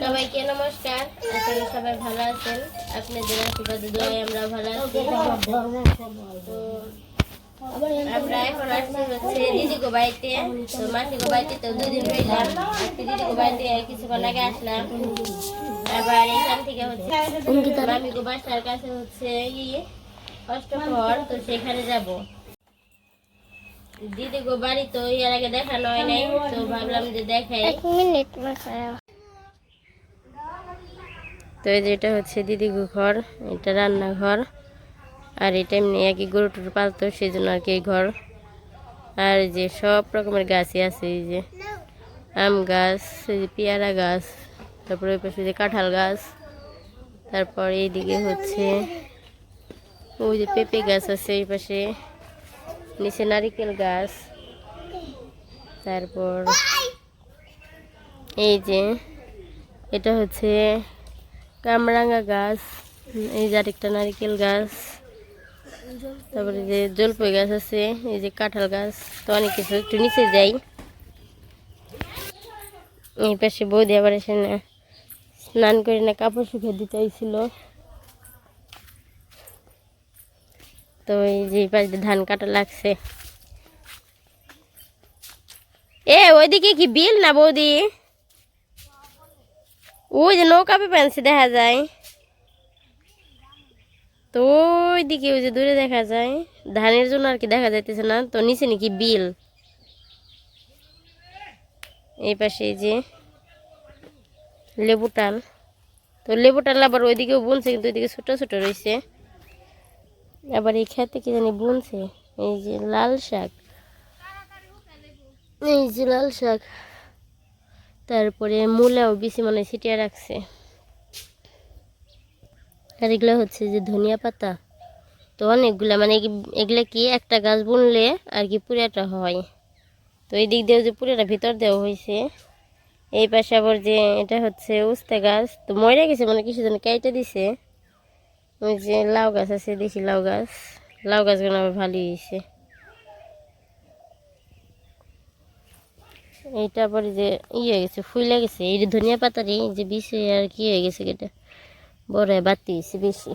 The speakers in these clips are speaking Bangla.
সবাইকে নমস্কার। আশা সবাই ভালো আছেন। আপনাদের আশীর্বাদে, দোয়ায় আমরা ভালো আছি। তো আমরা এখন আসছি হচ্ছে দিদি গো বাড়িতে। তো মাসি গো বাড়িতে তো দুদিন রইলাম। আজকে দিদি গো বাড়িতে কিছুক্ষণ আগে আসলাম। আবার এখান থেকে হচ্ছে মামি গো বাসার কাছে হচ্ছে ই অষ্টপ্রহর তো সেখানে যাব। দিদি গো বাড়ি তো এর আগে দেখানো হয় নাই তো ভাবলাম যে দেখাই। তো এই যে এটা হচ্ছে দিদি গো ঘর এটা রান্নাঘর আর এটা এমনি একই গরু টরু পালতো সেই জন্য আর কি এই ঘর। আর যে সব রকমের গাছই আছে এই যে আম গাছ এই যে পেয়ারা গাছ তারপরে ওই পাশে যে কাঁঠাল গাছ তারপর এইদিকে হচ্ছে ওই যে পেঁপে গাছ আছে এই পাশে। নিচে নারিকেল গাছ। তারপর এই যে, এটা হচ্ছে কামরাঙ্গা গাছ। এই যে আরেকটা নারিকেল গাছ। তারপরে যে জলপাই গাছ আছে, এই যে কাঁঠাল গাছ। তো অনেক কিছু একটু নিচে যাই। এই পাশে বৌদি আবার এসে না স্নান করে না কাপড় শুকিয়ে দিতে চাইছিল তো এই যে পাশে ধান কাটা লাগছে। এ, ওইদিকে কি বিল না বৌদি? ওই যে নৌকা পেপান্সি দেখা যায়। তো ওইদিকে ওই যে দূরে দেখা যায়। ধানের জন্য আর কি দেখা যাইতেছে না। তো নিচে নাকি বিল। এই পাশে যে লেবু টাল তো লেবু টাল আবার ওইদিকেও বুনছে, কিন্তু ওইদিকে ছোট ছোট রয়েছে আবার এই খেতে কি জানি বুনছে? এই যে লাল শাক। এই যে লাল শাক। তারপরে মূলাও বেশি মানে ছিটিয়ে রাখছে। আর এগুলো হচ্ছে যে ধনিয়া পাতা। তো অনেকগুলা মানে এগি- এগুলা কি একটা গাছ বুনলে আর কি পুরাটা হয়? তো এই দিক দিয়েও যে পুরাটা ভিতর দেওয়া হয়েছে। এই পাশে আবার যে এটা হচ্ছে উস্তা গাছ। তো মরে গেছে মানে কিছু জন কেটে দিছে। ওই যে লাউ গাছ আছে দেখি লাউ গাছ। লাউ গাছগুলো আবার ভালোই হয়েছে। এইটা পরে যে ইয়ে হয়ে গেছে, ফুলে গেছে। এই ধনিয়া পাতারই যে বিষে আর কি হয়ে গেছে এটা বড় বাতি হয়েছে বেশি।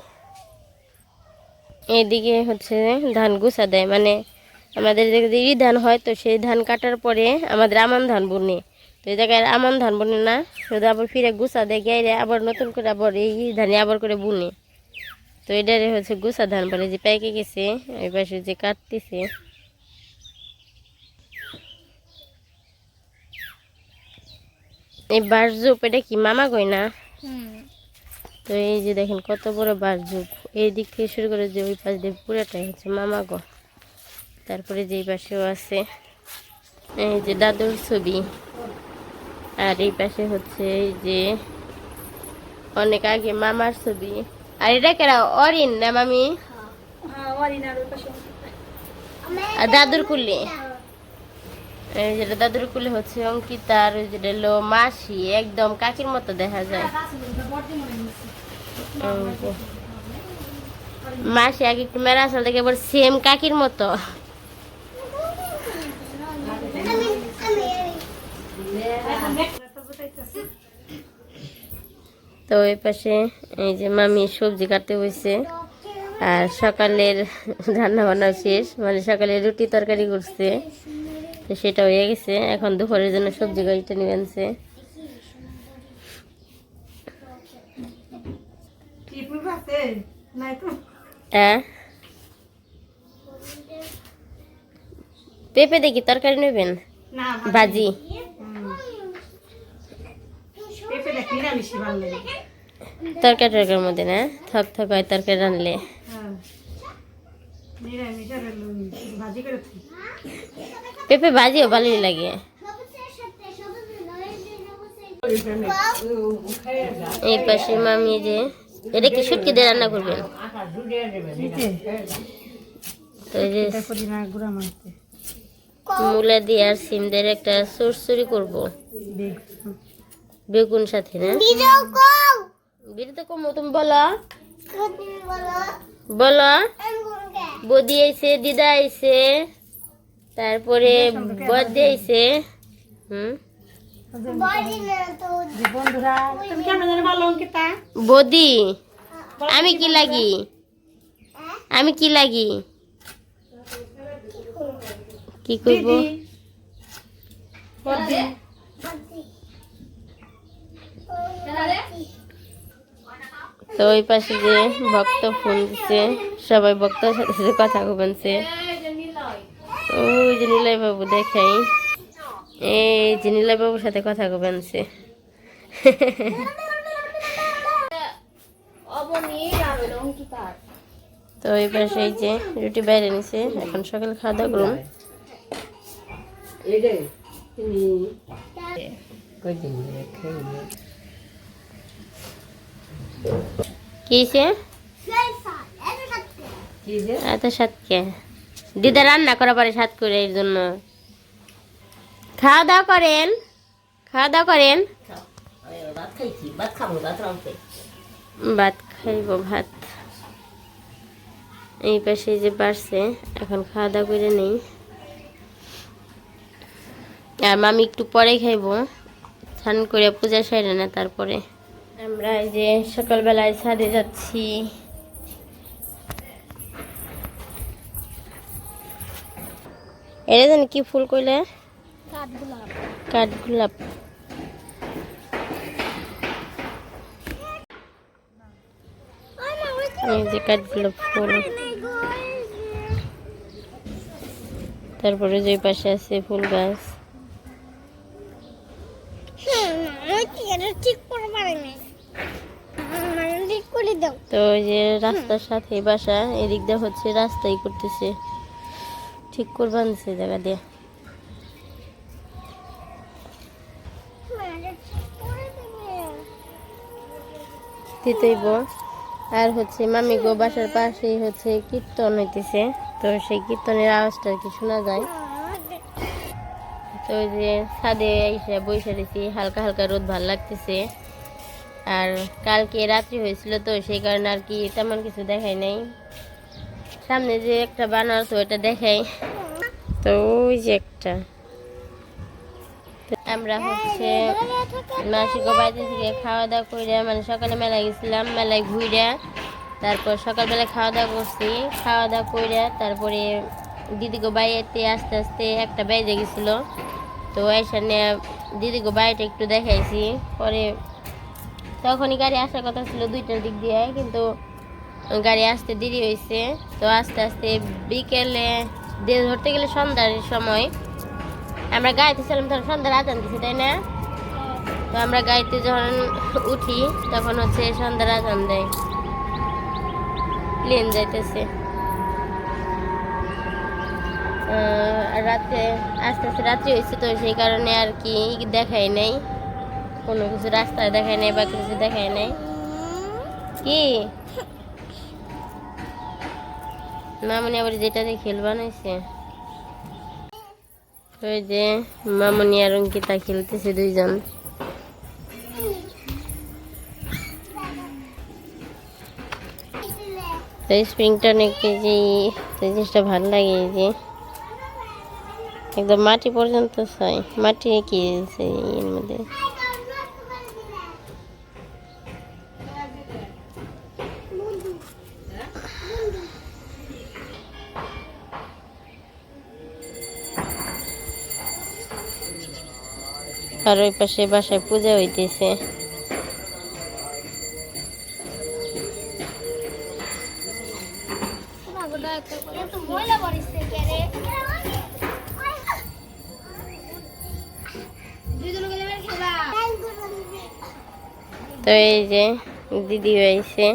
এইদিকে হচ্ছে ধান গুছা দেয় মানে আমাদের যদি ধান হয় তো সেই ধান কাটার পরে আমাদের আমান ধান বুনে। তো এই জায়গায় আমান ধান বুনে না শুধু আবার ফিরে গুছা দেয়, গাইরে আবার নতুন করে আবার এই ধানে আবার করে বুনে। তো এটারে হচ্ছে গুছা ধান বলে যে পেকে গেছে ওই পাশে যে কাটতেছে। এই বাঁশঝোপ এটা কি মামা কই না? তো এই যে দেখেন কত বড় বাঁশঝোপ। এই দিক থেকে শুরু করে যে ওই পাশ দিয়ে পুরোটাই হচ্ছে মামা গো। তারপরে যে এই পাশেও আছে এই যে দাদুর ছবি। আর এই পাশে হচ্ছে এই যে অনেক আগে মামার ছবি। আর এটা কেরা? অরিন না মামি? আর দাদুর কুলে। যেটা দাদুর কুলে হচ্ছে অঙ্কিতা, আর যেটা হলো মাসি, একদম কাকির মতো দেখা যায়। মাসি আগে একটু মেরা আসল থেকে এবার সেম কাকির মতো। তো ওই পাশে এই যে মামি সবজি কাটতে বসে আর সকালের রান্না বান্না শেষ মানে সকালে রুটি তরকারি করছে। তো সেটা হয়ে গেছে। এখন দুপুরের জন্য সবজি গাড়িটা নিয়ে আনছে। হ্যাঁ পেঁপে দেখি তরকারি নেবেন? ভাজি। তরকারি তরকারির মধ্যে না থক থক হয় তরকারি রানলে পেঁপে ভাজিও ভালোই লাগে। এই পাশে মামি যে এটা কি শুটকি দিয়ে রান্না করবেন? তো যে মূলা দিয়ে আর সিম দিয়ে একটা সরসরি করব। বেগুন। সাথে না? বিড়ি কম তুমি বলো। বলো। বদি আইছে দিদা আইছে তারপরে বদি আইছে হুম? বদি আমি কি লাগি? আমি কি লাগি? কি করব? বদি। তো ওই পাশে যে ভক্ত ফোন দিচ্ছে সবাই ভক্তর সাথে কথা বলছে। ওই যে নিলয় দেখাই। এই যে নিলয় সাথে কথা বলছে। তো ওই পাশে এই যে রুটি বাইরে নিছে, এখন সকালে খাওয়া দাওয়া করুন। হয়েছে এত সাতকে দিদা রান্না করা পারে সাত করে এর জন্য। খাওয়া দাওয়া করেন? খাওয়া দাওয়া করেন? ভাত খাইব ভাত। এই পাশে যে বাড়ছে এখন খাওয়া দাওয়া করে নেই। আর মামি একটু পরে খাইব। স্নান করে পূজা সেরে না তারপরে। আমরা এই যে সকালবেলায় ছাদে যাচ্ছি। এটা জানি কি ফুল কইলে? কাঠগোলাপ। এই যে ফুল। তারপরে যে পাশে আছে ফুল গাছ ঠিক করে পারিনি ঠিক করে দাও তো ওই যে রাস্তার সাথে বাসা এদিক দিয়ে হচ্ছে রাস্তাই করতেছে। ঠিক করে বানছে জায়গা দিয়ে। দিতেইব আর হচ্ছে মামি গো বাসার পাশেই হচ্ছে কীর্তন হইতেছে। তো সেই কীর্তনের আওয়াজটা কি শোনা যায়। তো ওই যে ছাদে এসে বসে রয়েছি হালকা হালকা রোদ ভালো লাগতেছে। আর কালকে রাত্রি হয়েছিল তো, সেই কারণে আর কি তেমন কিছু দেখাই নাই। সামনে যে একটা বানার তো এটা দেখাই। তো ওই যে একটা। আমরা হচ্ছে মাসিক বাড়িতে থেকে খাওয়া দাওয়া করে মানে সকালে মেলায় গেছিলাম, মেলায় ঘুরে তারপর সকালবেলা খাওয়া দাওয়া করছি। খাওয়া দাওয়া করে তারপরে দিদিগো বাড়িতে আস্তে আস্তে একটা বেজে গেছিল। তো এখানে দিদিগো বাড়িটা একটু দেখাইছি। পরে তখনই গাড়ি আসার কথা ছিল দুইটার দিক দিয়ে, কিন্তু গাড়ি আসতে দেরি হয়েছে। তো আস্তে আস্তে বিকেলে ধরতে গেলে সন্ধ্যার সময় আমরা গাড়িতে ছিলাম তখন সন্ধ্যার আজান দিছি তাই না? তো আমরা গাড়িতে যখন উঠি, তখন হচ্ছে সন্ধ্যার আজান দেয়। প্লেন যাইতেছে। রাতে আস্তে আস্তে রাত্রি হয়েছে তো, সেই কারণে আর কি দেখাই নাই। কোনো কিছু রাস্তায় দেখায় নাই বা কিছু দেখায় নাই। কি? মামনি আবার যেটা দিয়ে খেল বানাইছে। ওই যে মামনি আর অঙ্কিতা খেলতেছে দুইজন। স্প্রিংটা নাকি যে জিনিসটা ভালো লাগে যে। একদম মাটি পর্যন্ত চাই মাটি কি এর মধ্যে? আর ওই পাশে বাসায় পূজা হইতেছে। তো এই যে দিদি হয়েছে।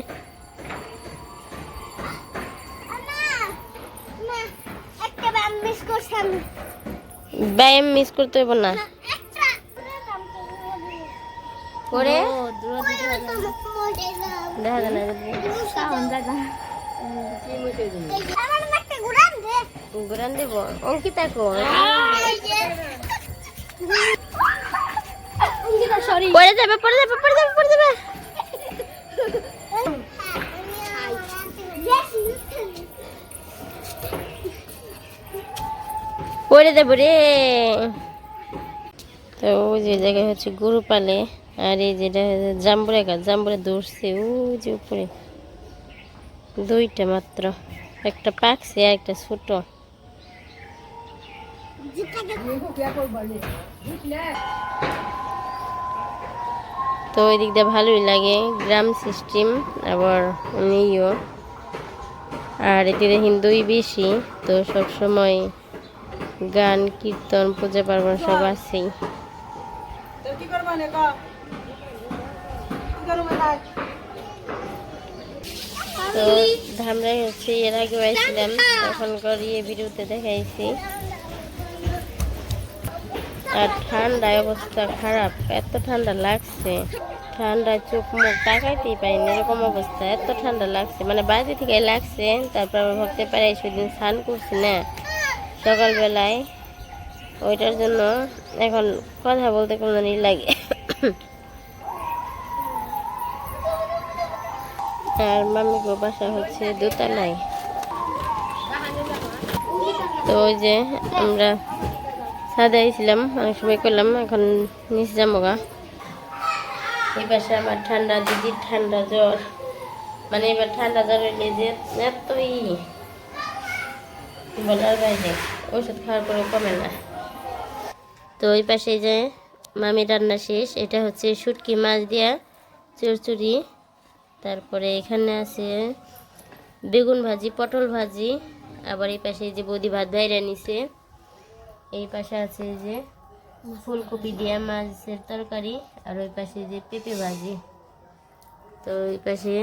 ব্যায়াম মিস করতে হইব না। করে দেখা ঘুরান দেব অঙ্কিতা পড়ে যাবে পড়ে যাবে পড়ে যাবে পড়ে যাবে। পড়ে রে। তো ওই যে জায়গায় হচ্ছে গরু পালে আর এই যেটা জাম্বুরে গাছ, জাম্বুরে ধরছে ও যে উপরে। দুইটা মাত্র, একটা পাকছে আর একটা ছোট। তো ওই দিকটা ভালোই লাগে, গ্রাম সিস্টেম আবার ইয়েও আর এটিতে হিন্দুই বেশি, তো সব সময় গান, কীর্তন, পূজা পার্বণ সব আছেই। তো ধামরাই হচ্ছে এর আগে পাইছিলাম তখন করিয়ে ভিডিওতে দেখাইছি। আর ঠান্ডায় অবস্থা খারাপ এত ঠান্ডা লাগছে। ঠান্ডায় চোখ মুখ তাকাইতেই পাইনি এরকম অবস্থা এত ঠান্ডা লাগছে। মানে বাইরে থেকে লাগছে তারপর আমরা ভাবতে পারি সেদিন স্নান করছি না। সকালবেলায় ওইটার জন্য এখন কথা বলতে কোনো লাগে। আর মামি গো বাসা হচ্ছে দোতলায়। তো ওই যে আমরা ছাদে আইছিলাম, অনেক সময় করলাম, এখন নিচে যাব গা। এই পাশে আমার ঠান্ডা, দিদির ঠান্ডা জ্বর। মানে এবার ঠান্ডা জ্বর হইলে যে এতই বলার বাইরে ওষুধ খাওয়ার পরে কমে না। তো ওই পাশে যে মামি রান্না শেষ, এটা হচ্ছে শুটকি মাছ দিয়া চুরচুরি। তারপরে এখানে আছে বেগুন ভাজি পটল ভাজি আবার এই পাশে যে বৌদি ভাত ভাইরা নিছে। এই পাশে আছে যে ফুলকপি দিয়া মাছের তরকারি আর ওই পাশে যে পেঁপে ভাজি। তো ওই পাশে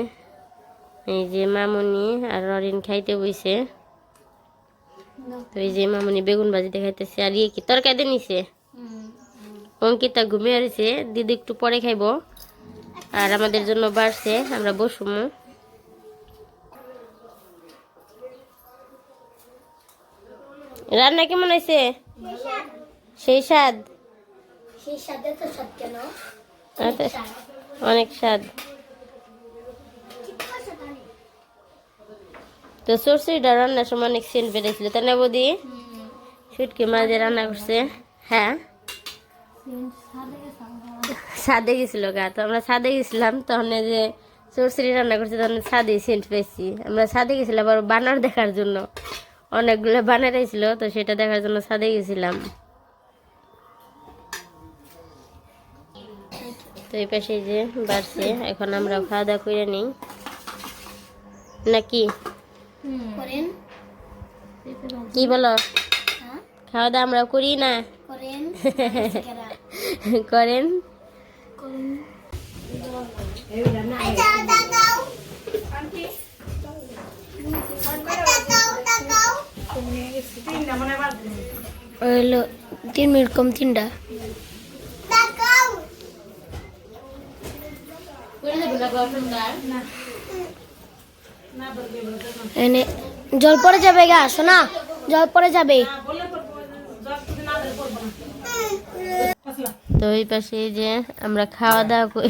এই যে মামুনি আর অরিন খাইতে বইছে। তো এই যে মামুনি বেগুন ভাজি দেখাইতেছে আর ইয়ে কি তরকারি নিছে। অঙ্কিতা ঘুমিয়ে রয়েছে দিদি একটু পরে খাইবো। আর আমাদের জন্য বাড়ছে আমরা বসুমু। রান্না কেমন হয়েছে? সেই স্বাদ। আচ্ছা, অনেক স্বাদ। তো সরষেটা রান্নার সময় অনেক সেন্ট বেড়েছিল তাই না বৌদি? শুটকি মাঝে রান্না করছে। হ্যাঁ। সাদে গেছিল গা। তো আমরা সাদে গেছিলাম তখন যে সরষেরি রান্না করছে তখন সাদে সেন্ট পেয়েছি আমরা সাদে গেছিলাম আবার বানার দেখার জন্য। অনেকগুলো বানার ছিল তো সেটা দেখার জন্য সাদে গেছিলাম। তো এই পাশে যে বাড়ছে এখন আমরা খাওয়া দাওয়া করে নিই। নাকি? কি বলো? হ্যাঁ? খাওয়া দাওয়া আমরা করি না? করেন করেন তিনটা মনে বাদ তিন মিনিট কম তিনটা। জল পড়ে যাবে গা শোনা জল পড়ে যাবে। তো এই পাশে যে আমরা খাওয়া দাওয়া করে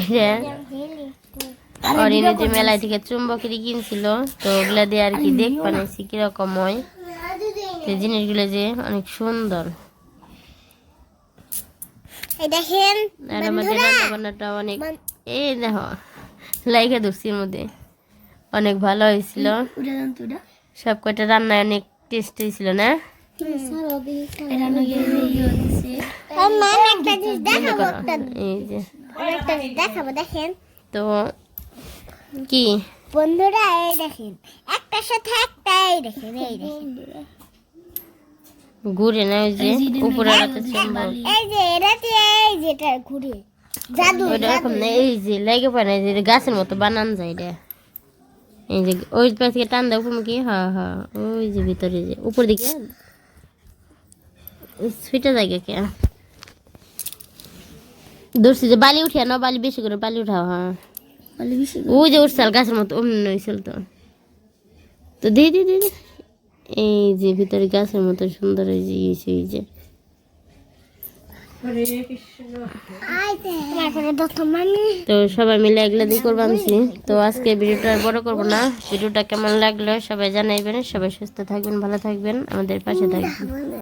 যে মেলায় থেকে চুম্বকেরই কিনছিল তো ওগুলা দিয়ে আর কি দেখ বানাইছি কীরকম হয়। এই জিনিসগুলো যে অনেক সুন্দর। দেখেন আর আমাদের রান্না বান্নাটা অনেক এই দেখো লাইকা ধরছির মধ্যে। অনেক ভালো হয়েছিল। সব কয়টা রান্নায় অনেক টেস্ট হয়েছিল না? তো কি? বন্ধুরা এই দেখেন। একটার সাথে একটাই দেখেন এই দেখেন। ঘুরে না ওই যে উপরে এই যে এটা দিয়ে এই যেটা ঘুরে। জাদু এরকম না এই যে লাগে পায় না যে গাছের মতো বানান যায় এটা। এই যে ওই পাশ থেকে টান দেয় উপমুখী হ্যাঁ হ্যাঁ ওই যে ভিতরে যে উপর দিকে। সুইটা জায়গা কে? ধরছি যে বালি উঠিয়া না বালি বেশি করে বালি উঠাও হ্যাঁ। বলে বেশি ওই যে উঠছাল গাছের মতো অমনি হয়েছিল তো। তো দি দি দি। এই যে ভিতরে গাছের মতো সুন্দর এই যে ইয়ে সেই যে। মানে। তো সবাই মিলে এগুলো দিয়ে করব আনছি তো আজকে ভিডিওটা আর বড় করব না। ভিডিওটা কেমন লাগল সবাই জানাইবেন। সবাই সুস্থ থাকবেন ভালো থাকবেন। আমাদের পাশে থাকবেন।